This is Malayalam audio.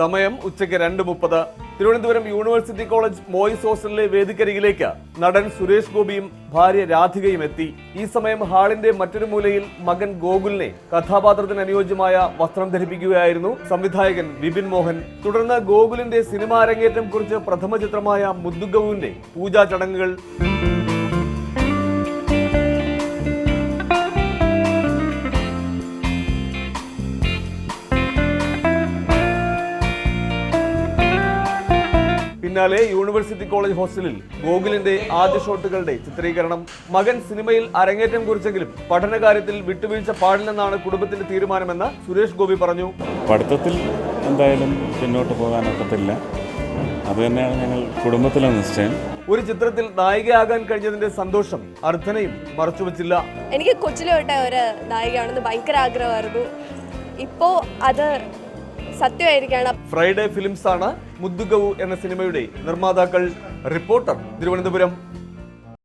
സമയം ഉച്ചയ്ക്ക് രണ്ട് മുപ്പത്. തിരുവനന്തപുരം യൂണിവേഴ്സിറ്റി കോളേജ് ബോയ്സ് ഹോസ്റ്റലിലെ വേദിക്കരികിലേക്ക് നടൻ സുരേഷ് ഗോപിയും ഭാര്യ രാധികയും എത്തി. ഈ സമയം ഹാളിന്റെ മറ്റൊരു മൂലയിൽ മകൻ ഗോകുലിനെ കഥാപാത്രത്തിന് അനുയോജ്യമായ വസ്ത്രം ധരിപ്പിക്കുകയായിരുന്നു സംവിധായകൻ വിപിൻ മോഹൻ. തുടർന്ന് ഗോകുലിന്റെ സിനിമാ അരങ്ങേറ്റം കുറിച്ച് പ്രഥമ ചിത്രമായ മുദ്ദുഗവുവിന്റെ പൂജാ ചടങ്ങുകൾ. പിന്നാലെ യൂണിവേഴ്സിറ്റി കോളേജ് ഹോസ്റ്റലിൽ ഗോകുലിന്റെ ആദ്യ ഷോട്ടുകളുടെ ചിത്രീകരണം. മകൻ സിനിമയിൽ അരങ്ങേറ്റം കുറിച്ചെങ്കിലും പഠനകാര്യത്തിൽ വിട്ടുവീഴ്ച പാടില്ലെന്നാണ് കുടുംബത്തിന്റെ തീരുമാനമെന്ന് സുരേഷ് ഗോപി പറഞ്ഞു. പഠിത്തത്തിൽ എന്തായാലും പിന്നോട്ട് പോകാനൊക്കത്തില്ല അത് തന്നെയാണ് ഞങ്ങൾ കുടുംബത്തിലെ നിശ്ചയം. ഒരു ചിത്രത്തിൽ നായികയാകാൻ കഴിഞ്ഞതിന്റെ സന്തോഷം അർദ്ധനയും മറച്ചുവെച്ചില്ല. എനിക്ക് കൊച്ചിലെ തൊട്ടേ ഒരു നായികയാണെന്ന് ഭയങ്കര ആഗ്രഹമായിരുന്നു. ഇപ്പോ അത് സത്യമായിരിക്കുകയാണ്. ഫ്രൈഡേ ഫിലിംസ് ആണ് മുദ്ദുഗവു എന്ന സിനിമയുടെ നിർമ്മാതാക്കൾ റിപ്പോർട്ടർ തിരുവനന്തപുരം.